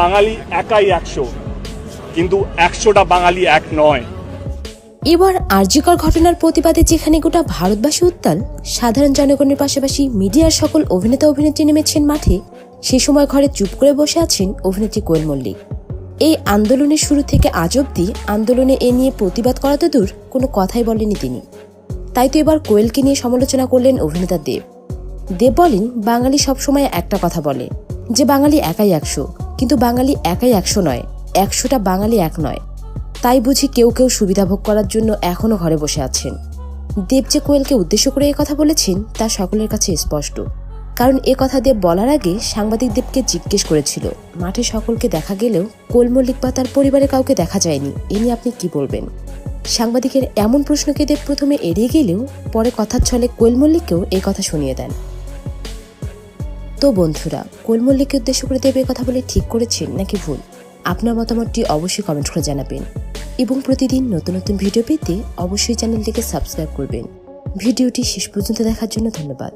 বাঙালি একাই একশো, কিন্তু একশোটা বাঙালি এক নয়। এবার আর্যিকর ঘটনার প্রতিবাদে যেখানে গোটা ভারতবাসী উত্তাল, সাধারণ জনগণের পাশাপাশি মিডিয়ার সকল অভিনেতা অভিনেত্রী নেমেছেন মাঠে, সে সময় ঘরে চুপ করে বসে আছেন অভিনেত্রী কোয়েল মল্লিক। এই আন্দোলনের শুরু থেকে আজ অব্দি আন্দোলনে এ নিয়ে প্রতিবাদ করা তো দূর, কোনো কথাই বলেনি তিনি। তাই তো এবার কোয়েলকে নিয়ে সমালোচনা করলেন অভিনেতা দেব। দেব বলেন, বাঙালি সবসময় একটা কথা বলে, যে বাঙালি একাই একশো। কিন্তু বাঙালি একাই একশো নয়, একশোটা বাঙালি এক নয়। তাই বুঝি কেউ কেউ সুবিধা ভোগ করার জন্য এখনও ঘরে বসে আছেন। দেব যে কোয়েলকে উদ্দেশ্য করে কথা বলেছেন, তা সকলের কাছে স্পষ্ট। কারণ এ কথা দেব বলার আগে সাংবাদিক দেবকে জিজ্ঞেস করেছিল। মাঠে সকলকে দেখা গেলেও কোয়েল মল্লিক বা তার পরিবারে কাউকে দেখা যায়নি। এ নিয়ে আপনি কি বলবেন? সাংবাদিকের এমন প্রশ্নকে দেব প্রথমে এড়িয়ে গেলেও পরে কথার ছলে কোয়েল মল্লিককেও এই কথা শুনিয়ে দেন। তো বন্ধুরা কোন মল্লিককে উদ্দেশ্য করে দেব কথা বলে ঠিক করেছেন নাকি ভুল? আপনার মতামতটি অবশ্যই কমেন্ট করে জানাবেন। এবং প্রতিদিন নতুন নতুন ভিডিও পেতে অবশ্যই চ্যানেলটিকে সাবস্ক্রাইব করবেন। ভিডিওটি শেষ পর্যন্ত দেখার জন্য ধন্যবাদ।